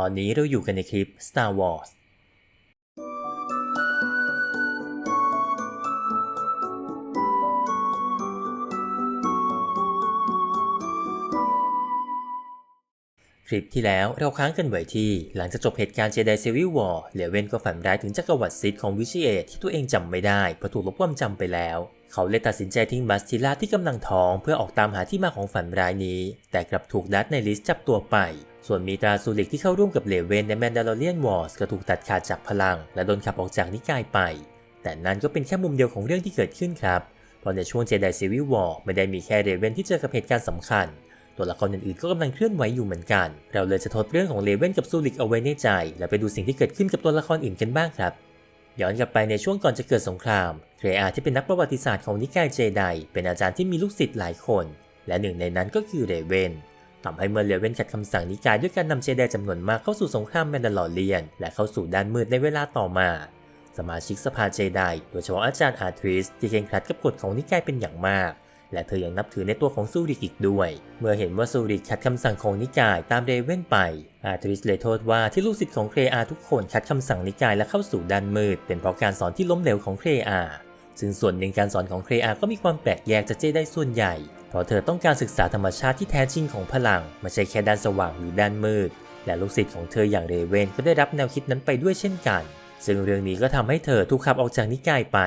ตอนนี้เราอยู่กันในคลิป Star Wars คลิปที่แล้วเราค้างกันไว้ที่ หลังจากจบเหตุการณ์เจไดเซวิลวอร์เลเวนก็ฝันร้ายถึงจักรวรรดิซิดของวิชิเอตที่ตัวเองจำไม่ได้เพราะถูกลบความจำไปแล้ว เขาเลยตัดสินใจทิ้งบัสติล่าที่กำลังท้อง เพื่อออกตามหาที่มาของฝันร้ายนี้ แต่กลับถูกดัตในลิสจับตัวไป ส่วนมีตราซูริกที่เข้าร่วมกับเลเวนในแมนดา l เ r ียนวอร์สก็ถูกตัดขาดจากพลัง และโดนขับออกจากนิกายไป แต่นั่นก็เป็นแค่มุมเดียวของเรื่องที่เกิดขึ้นครับ เพราะในช่วงเจไดซีวิวอร์ไม่ได้มีแค่เรเวนที่เจอกับเหตุการณ์สำคัญ ตัวละครอื่นๆก็กำลังเคลื่อนไหวอยู่เหมือนกัน เราเลยจะทดเรื่องของเลเวนกับซูริกเอาไว้ในใจ และไปดูสิ่งที่เกิดขึ้นกับตัวละครอื่นกันบ้างครับย้อนกลับไปในช่วงก่อนจะเกิดสงคราม เครอาที่เป็นนักประวัติศาสตร์ของนิกายเจได เป็นอาจารย์ที่มีลูกศิษย์หลายคน และหนึ่งในนั้นก็คือเรเวน ทำให้เมื่อเรเวนขัดคำสั่งนิกายด้วยการนำเจไดจำนวนมากเข้าสู่สงครามแมนดาลอเรียน และเข้าสู่ด้านมืดในเวลาต่อมา สมาชิกสภาเจไดโดยเฉพาะอาจารย์อาทริสที่เคร่งครัดกับกฎของนิกายเป็นอย่างมาก และเธอยังนับถือในตัวของซูริกอีกด้วย เมื่อเห็นว่าซูริกขัดคำสั่งของนิกายตามเรเว่นไป อาทริสเลยโทษว่าที่ลูกศิษย์ของเครอาทุกคนขัดคำสั่งนิกายและเข้าสู่ด้านมืด เป็นเพราะการสอนที่ล้มเหลวของเครอาซึ่งส่วนหนึ่งการสอนของเครอาก็มีความแปลกแยกจากเจไดส่วนใหญ่ เพราะเธอต้องการศึกษาธรรมชาติที่แท้จริงของพลังไม่ใช่แค่ด้านสว่างหรือด้านมืด และลูกศิษย์ของเธออย่างเรเวนก็ได้รับแนวคิดนั้นไปด้วยเช่นกัน ซึ่งเรื่องนี้ก็ทำให้เธอถูกขับออกจากนิกายไป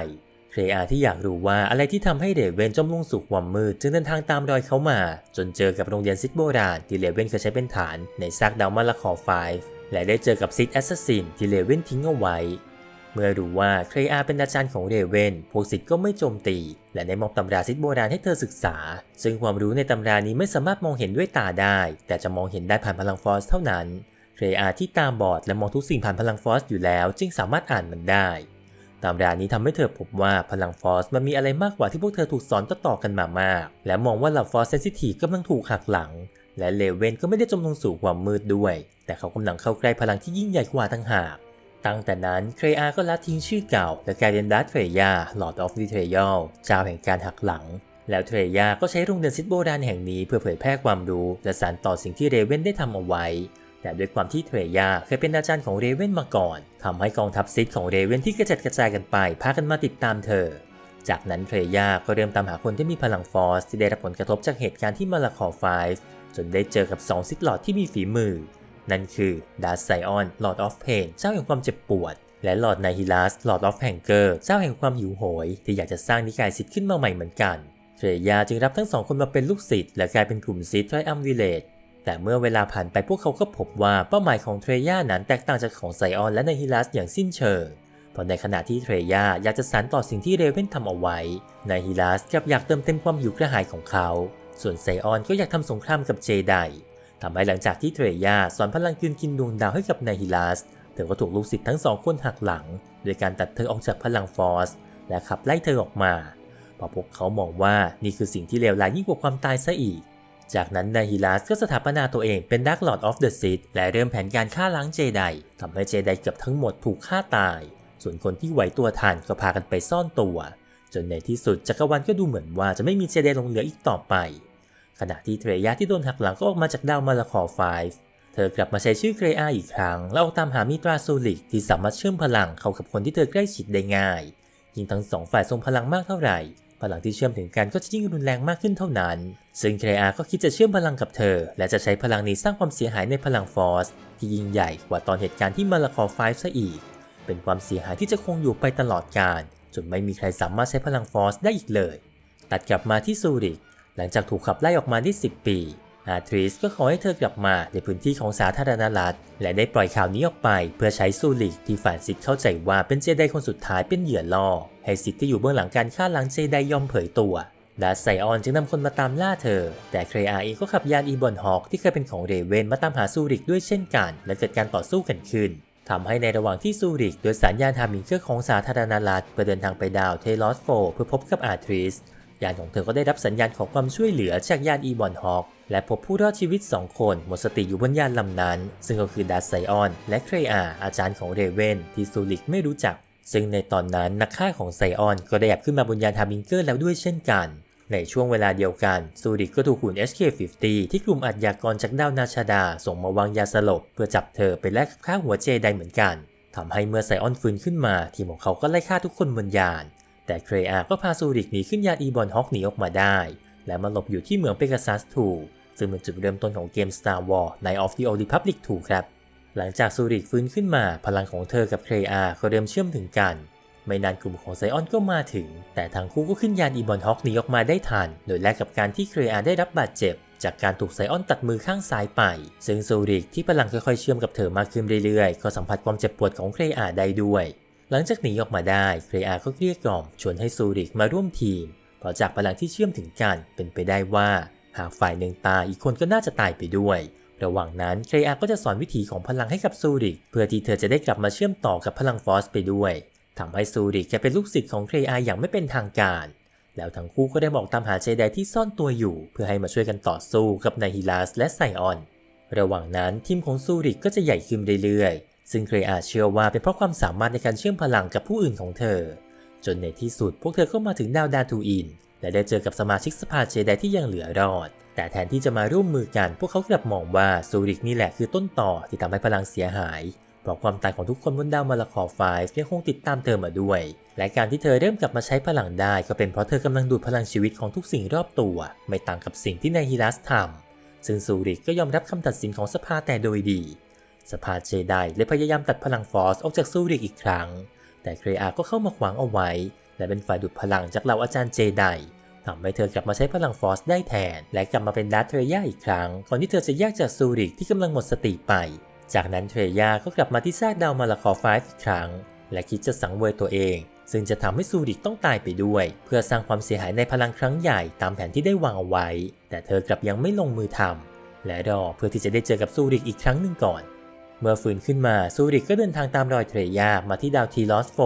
เครอาที่อยากรู้ว่าอะไรที่ทำให้เรเวนจมลงสู่ความมืด จึงเดินทางตามรอยเขามา จนเจอกับโรงเรียนซิดโบราณที่เรเวนเคยใช้เป็นฐานในซากดาวมาลาคอ5และได้เจอกับซิดแอสซัสซินที่เรเวนทิ้งเอาไว้ เมื่อรู้ว่าเครอาเป็นอาจารย์ของเรเวนพวกศิษย์ก็ไม่โจมตี และได้มอบตำราซิดโบราณให้เธอศึกษา ซึ่งความรู้ในตำรานี้ไม่สามารถมองเห็นด้วยตาได้ แต่จะมองเห็นได้ผ่านพลังฟอสเท่านั้น เครอาที่ตามบอดและมองทุกสิ่งผ่านพลังฟอสอยู่แล้ว จึงสามารถอ่านมันได้ตำรานี้ทำให้เธอพบว่าพลังฟอสมันมีอะไรมากกว่าที่พวกเธอถูกสอนต่อๆกันมามาก และมองว่าเหล่าฟอสเซนซิทีฟกำลังถูกหักหลัง และเลเวนก็ไม่ได้จมลงสู่ความมืดด้วย แต่เขากำลังเข้าใกล้พลังที่ยิ่งใหญ่กว่าต่างหาก ตั้งแต่นั้นเครอาก็ละทิ้งชื่อเก่า และกลายเป็นดัตเทรยา Lord of Betrayal เจ้าแห่งการหักหลัง แล้วเทรยาก็ใช้โรงเรียนซิดโบราณแห่งนี้เพื่อเผยแพร่ความรู้ และสานต่อสิ่งที่เรเวนได้ทำเอาไว้ แต่ด้วยความที่เทรยาเคยเป็นอาจารย์ของเรเวนมาก่อนทำให้กองทัพซิดของเรเวนที่กระจัดกระจายกันไปพากันมาติดตามเธอ จากนั้นเทรยาก็เริ่มตามหาคนที่มีพลังฟอสที่ได้รับผลกระทบจากเหตุการณ์ที่มาลาคอ5จนได้เจอกับสองซิดหลอดที่มีฝีมือ นั่นคือดาร์ไซออน Lord of Pain เจ้าแห่งความเจ็บปวด และหลอดไนฮิลัส Lord of Anger เจ้าแห่งความหิวโหย ที่อยากจะสร้างนิกายซิดขึ้นมาใหม่เหมือนกันเทรยาจึงรับทั้งสองคนมาเป็นลูกศิษย์และกลายเป็นกลุ่มซิดไทรอัมวิเลตแต่เมื่อเวลาผ่านไปพวกเขาก็พบว่าเป้าหมายของเทรยานั้นแตกต่างจากของไซออนและไนฮิลัสอย่างสิ้นเชิงเพราะในขณะที่เทรยาอยากจะสานต่อสิ่งที่เรเวนทำเอาไว้ไนฮิลัสกลับอยากเติมเต็มความหิวกระหายของเขา ส่วนไซออนก็อยากทำสงครามกับเจได ทำให้หลังจากที่เทรยาสอนพลังคืนกินดวงดาวให้กับนายฮิลัสเธอก็ถูกลูกศิษย์ทั้งสองคนหักหลัง โดยการตัดเธอออกจากพลังฟอสและขับไล่เธอออกมาเพราะพวกเขามองว่านี่คือสิ่งที่เลวร้ายยิ่งกว่าความตายซะอีก จากนั้นนายฮิลัสก็สถาปนาตัวเองเป็นดักลอดออฟเดอะซิตและเริ่มแผนการฆ่าล้างเจไดทำให้เจไดเกือบทั้งหมดถูกฆ่าตาย ส่วนคนที่ไหวตัวทันก็พากันไปซ่อนตัว จนในที่สุดจักรวาลก็ดูเหมือนว่าจะไม่มีเจไดหลงเหลืออีกต่อไป ขณะที่เทรยาที่โดนหักหลังก็ออกมาจากดาวมาลาคอ5เธอกลับมาใช้ชื่อเกรอาอีกครั้ง แล้วออกตามหามิตราโซลิกที่สามารถเชื่อมพลังเข้ากับคนที่เธอใกล้ชิดได้ง่าย ยิ่งทั้งสองฝ่ายทรงพลังมากเท่าไหร่ พลังที่เชื่อมถึงกันก็จะยิ่งรุนแรงมากขึ้นเท่านั้น ซึ่งเกรอาก็คิดจะเชื่อมพลังกับเธอ และจะใช้พลังนี้สร้างความเสียหายในพลังฟอสที่ยิ่งใหญ่กว่าตอนเหตุการณ์ที่มาลาคอ5ซะอีก เป็นความเสียหายที่จะคงอยู่ไปตลอดกาลจนไม่มีใครสามารถใช้พลังฟอสได้อีกเลย ตัดกลับมาที่ซูริก หลังจากถูกขับไล่ออกมาได้10 ปี อาทริสก็ขอให้เธอกลับมาในพื้นที่ของสาธารณรัฐ และได้ปล่อยข่าวนี้ออกไป เพื่อใช้ซูริกที่ฝ่ายซิดเข้าใจว่าเป็นเจไดคนสุดท้ายเป็นเหยื่อล่อ ให้ซิดที่อยู่เบื้องหลังการฆ่าล้างเจไดยอมเผยตัวดาไซออนจึงนำคนมาตามล่าเธอ แต่เครอาเองก็ขับยานอีบอนฮอกที่เคยเป็นของเรเวนมาตามหาซูริกด้วยเช่นกัน และเกิดการต่อสู้กันขึ้นทำให้ในระหว่างที่ซูริกโดยสารยานทามิงเกอร์ของสาธารณรัฐเพื่อเดินทางไปดาวเทลอสโฟเพื่อพบกับอาทริส ยานของเธอก็ได้รับสัญญาณของความช่วยเหลือจากยานอีบอนฮอกและพบผู้รอดชีวิต 2 คนหมดสติอยู่บนยานลำนั้น ซึ่งก็คือดาร์ไซออน และเครอาอาจารย์ของเรเวนที่ซูริกไม่รู้จัก ซึ่งในตอนนั้นนักฆ่าของไซออน ก็ได้แอบขึ้นมาบนยานทามิงเกอร์แล้วด้วยเช่นกัน ในช่วงเวลาเดียวกันซูริกก็ถูกหุ่น HK50 ที่กลุ่มอัจฉากรจากดาวนาชาดา ส่งมาวางยาสลบ เพื่อจับเธอไปแลกกับค่าหัวเจไดเหมือนกันทำให้เมื่อไซออนฟื้นขึ้นมา ทีมของเขาก็ไล่ฆ่าทุกคนบนยาน แต่เครอาก็พาซูริกหนีขึ้นยานอีบอนฮอกหนีออกมาได้ และมาหลบอยู่ที่เมืองเปกาซัส2ซึ่งเป็นจุดเริ่มต้นของเกม Star Wars Night of the Old Republic 2 ครับ หลังจากซูริกฟื้นขึ้นมาพลังของเธอกับเครอาก็เริ่มเชื่อมถึงกัน ไม่นานกลุ่มของไซออนก็มาถึง แต่ทั้งคู่ก็ขึ้นยานอีบอนฮอกหนีออกมาได้ทัน โดยแลกกับการที่เครอาได้รับบาดเจ็บจากการถูกไซออนตัดมือข้างซ้ายไป ซึ่งซูริกที่พลังค่อยๆเชื่อมกับเธอมากขึ้นเรื่อยๆ ก็สัมผัสความเจ็บปวดของเครอาได้ด้วย หลังจากหนีออกมาได้เครอาก็เกลี้ยกล่อมชวนให้ซูริกมาร่วมทีม เพราะจากพลังที่เชื่อมถึงกันเป็นไปได้ว่า หากฝ่ายหนึ่งตายอีกคนก็น่าจะตายไปด้วย ระหว่างนั้นเครอาก็จะสอนวิธีของพลังให้กับซูริก เพื่อที่เธอจะได้กลับมาเชื่อมต่อกับพลังฟอสไปด้วยทำให้ซูริกจะเป็นลูกศิษย์ของเครอาอย่างไม่เป็นทางการ แล้วทั้งคู่ก็ได้บอกตามหาเจไดที่ซ่อนตัวอยู่ เพื่อให้มาช่วยกันต่อสู้กับไนฮิลาสและไซออน ระหว่างนั้นทีมของซูริกก็จะใหญ่ขึ้นเรื่อยๆ ซึ่งเครอาเชื่อว่าเป็นเพราะความสามารถในการเชื่อมพลังกับผู้อื่นของเธอ จนในที่สุดพวกเธอก็มาถึงดาวดาทูอิน และได้เจอกับสมาชิกสภาเจไดที่ยังเหลือรอด แต่แทนที่จะมาร่วมมือกันพวกเขากลับมองว่าซูริกนี่แหละคือต้นต่อที่ทำให้พลังเสียหายเพราะความตายของทุกคนบนดาวมาลาคอไฟยังคงติดตามเธอมาด้วย และการที่เธอเริ่มกลับมาใช้พลังได้ก็เป็นเพราะเธอกำลังดูดพลังชีวิตของทุกสิ่งรอบตัว ไม่ต่างกับสิ่งที่นายฮิรัสทำซึ่งซูริกก็ยอมรับคำตัดสินของสภาแต่โดยดี สภาเจไดเลยพยายามตัดพลังฟอสออกจากซูริกอีกครั้ง แต่เครอาก็เข้ามาขวางเอาไว้ และเป็นฝ่ายดูดพลังจากเหล่าอาจารย์เจไดทำให้เธอกลับมาใช้พลังฟอสได้แทน และกลับมาเป็นดาร์เทรย่าอีกครั้ง ก่อนที่เธอจะแยกจากซูริกที่กำลังหมดสติไป จากนั้นเทรย่าก็กลับมาที่ซากดาวมาลาคอไฟอีกครั้ง และคิดจะสังเวยตัวเอง ซึ่งจะทำให้ซูริกต้องตายไปด้วย เพื่อสร้างความเสียหายในพลังครั้งใหญ่ตามแผนที่ได้วางเอาไว้ แต่เธอกลับยังไม่ลงมือทำและรอเพื่อที่จะได้เจอกับซูริกอีกครั้งหนึ่งก่อน เมื่อฟื้นขึ้นมาซูริกก็เดินทางตามรอยเทรย่ามาที่ดาวทีลอสโฟ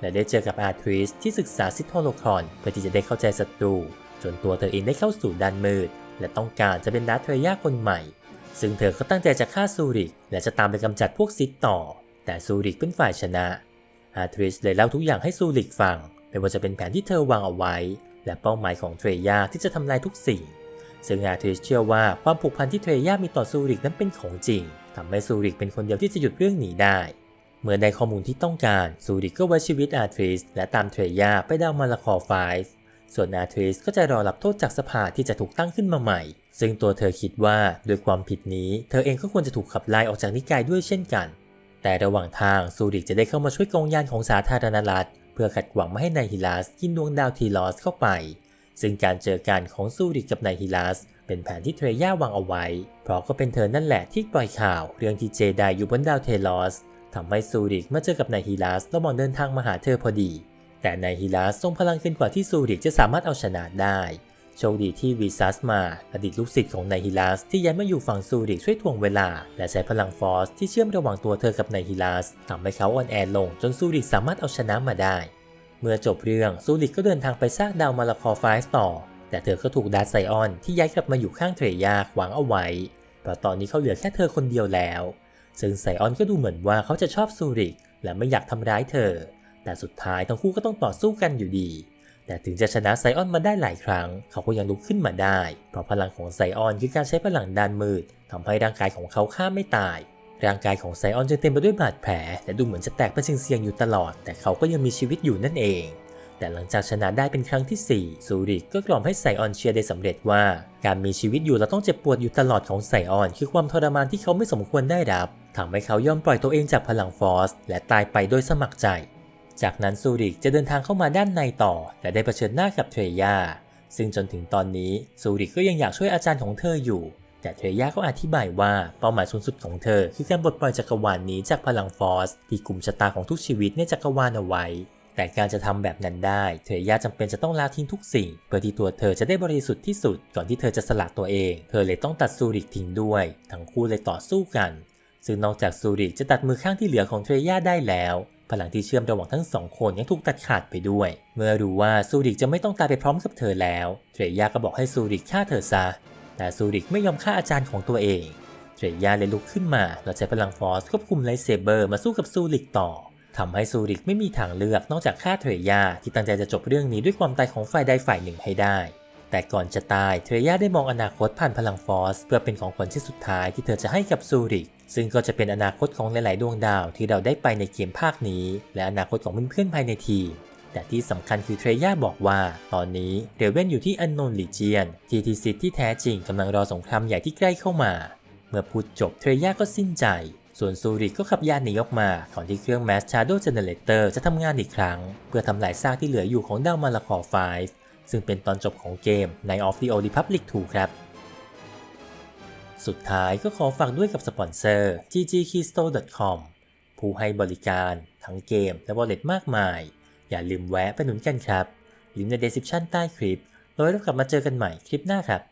และได้เจอกับอาร์ทริสที่ศึกษาซิทโทโลคอนเพื่อที่จะได้เข้าใจศัตรู จนตัวเธอเองได้เข้าสู่ด้านมืด และต้องการจะเป็นดาร์เทรย่าคนใหม่ ซึ่งเธอก็ตั้งใจจะฆ่าซูริก และจะตามไปกำจัดพวกซิทต่อ แต่ซูริกเป็นฝ่ายชนะ อาร์ทริสเลยเล่าทุกอย่างให้ซูริกฟังไม่ว่าจะเป็นแผนที่เธอวางเอาไว้ และเป้าหมายของเทรย่าที่จะทำลายทุกสิ่งซึ่งอาร์ทริสเชื่อว่าความผูกพันที่เทรย่ามีต่อซูริกนั้นเป็นของจริง ทำให้ซูริกเป็นคนเดียวที่จะหยุดเรื่องหนีได้ เมื่อได้ข้อมูลที่ต้องการซูริกก็ไว้ชีวิตอาร์ทริสและตามเทรยาไปดาวมาลาคอไฟส่วนอาร์ทริสก็จะรอรับโทษจากสภาที่จะถูกตั้งขึ้นมาใหม่ ซึ่งตัวเธอคิดว่าด้วยความผิดนี้ เธอเองก็ควรจะถูกขับไล่ออกจากนิกายด้วยเช่นกัน แต่ระหว่างทางซูริกจะได้เข้ามาช่วยกองยานของสาธารณรัฐ เพื่อขัดขวางไม่ให้นายฮิลัสกินดวงดาวทีลอสเข้าไป ซึ่งการเจอกันของซูริกกับนายฮิลัส เป็นแผนที่เทรย่าวางเอาไว้ เพราะก็เป็นเธอนั่นแหละที่ปล่อยข่าวเรื่องที่เจไดอยู่บนดาวเทลอสทำให้ซูริกมาเจอกับนายฮิลัสระหว่างเดินทางมาหาเธอพอดี แต่นายฮิลัสทรงพลังเกินกว่าที่ซูริกจะสามารถเอาชนะได้ โชคดีที่วีซัสมา อดีตลูกศิษย์ของนายฮิลัสที่ย้ายมาอยู่ฝั่งซูริกช่วยทวงเวลา และใช้พลังฟอสที่เชื่อมระหว่างตัวเธอกับนายฮิลัสทำให้เขาอ่อนแอลงจนซูริกสามารถเอาชนะมาได้ เมื่อจบเรื่องซูริกก็เดินทางไปสร้างดาวมาลาคอไฟส์ต่อ แต่เธอก็ถูกดาร์ธไซออนที่ย้ายกลับมาอยู่ข้างเทรยาขวางเอาไว้ เพราะตอนนี้เขาเหลือแค่เธอคนเดียวแล้ว ซึ่งไซออนก็ดูเหมือนว่าเขาจะชอบซูริก และไม่อยากทำร้ายเธอ แต่สุดท้ายทั้งคู่ก็ต้องต่อสู้กันอยู่ดี แต่ถึงจะชนะไซออนมาได้หลายครั้ง เขาก็ยังลุกขึ้นมาได้ เพราะพลังของไซออนคือการใช้พลังด้านมืดทำให้ร่างกายของเขาฆ่าไม่ตายร่างกายของไซออนจึงเต็มไปด้วยบาดแผล และดูเหมือนจะแตกเป็นเสียงๆอยู่ตลอด แต่เขาก็ยังมีชีวิตอยู่นั่นเอง แต่หลังจากชนะได้เป็นครั้งที่ 4 ซูริกก็กล่อมให้ไซออนเชื่อได้สำเร็จว่า การมีชีวิตอยู่และต้องเจ็บปวดอยู่ตลอดของไซออน คือความทรมานที่เขาไม่สมควรได้รับทำให้เขายอมปล่อยตัวเองจากพลังฟอส และตายไปโดยสมัครใจ จากนั้นซูริกจะเดินทางเข้ามาด้านในต่อ และได้เผชิญหน้ากับเทรย่าซึ่งจนถึงตอนนี้ซูริกก็ยังอยากช่วยอาจารย์ของเธออยู่ แต่เทรย่าก็อธิบายว่าเป้าหมายสูงสุดของเธอ คือการปลดปล่อยจักรวาลนนี้จากพลังฟอส ที่กลุ่มชะตาของทุกชีวิตในจักรวาลเอาไว้ แต่การจะทำแบบนั้นได้เทรย่าจำเป็นจะต้องละทิ้งทุกสิ่ง เพื่อที่ตัวเธอจะได้บริสุทธิ์ที่สุด ก่อนที่เธอจะสละตัวเอง เธอเลยต้องตัดซูริกทิ้งด้วย ทั้งคู่เลยต่อสู้กัน ซึ่งนอกจากซูริกจะตัดมือข้างที่เหลือของเทรย่าได้แล้ว พลังที่เชื่อมระหว่างทั้งสองคนยังถูกตัดขาดไปด้วย เมื่อรู้ว่าซูริกจะไม่ต้องตายไปพร้อมกับเธอแล้ว เทรย่าก็บอกให้ซูริกฆ่าเธอซะ แต่ซูริกไม่ยอมฆ่าอาจารย์ของตัวเอง เทรย่าเลยลุกขึ้นมาแล้วใช้พลังฟอสควบคุมไลเซเบอร์มาสู้กับซูริกต่อ ทำให้ซูริกไม่มีทางเลือกนอกจากฆ่าเทรยาที่ตั้งใจจะจบเรื่องนี้ด้วยความตายของฝ่ายใดฝ่ายหนึ่งให้ได้ แต่ก่อนจะตายเทรยาได้มองอนาคตผ่านพลังฟอส เพื่อเป็นของขวัญชิ้นสุดท้ายที่เธอจะให้กับซูริก ซึ่งก็จะเป็นอนาคตของหลาย ๆ ดวงดาวที่เราได้ไปในเกมภาคนี้ และอนาคตของเพื่อน ๆ ภายในทีมแต่ที่สำคัญคือเทรย่าบอกว่า ตอนนี้เรเวนอยู่ที่อันนนลีเจียนที่ทีซิตที่แท้จริงกำลังรอสงครามใหญ่ที่ใกล้เข้ามา เมื่อพูดจบเทรย่าก็สิ้นใจ ส่วนซูริกก็ขับยานหนีออกมาก่อนที่เครื่อง Mass Shadow Generator จะทำงานอีกครั้ง เพื่อทำลายซากที่เหลืออยู่ของดาวมาลาคอ5ซึ่งเป็นตอนจบของเกมใน of the Old Republic 2 ครับ สุดท้ายก็ขอฝากด้วยกับสปอนเซอร์ ggkeystore.com ผู้ให้บริการ ทั้งเกมและ wallet มากมาย อย่าลืมแวะไปหนุนกันครับลิงก์ใน description ใต้คลิปแล้วเรากลับมาเจอกันใหม่คลิปหน้าครับ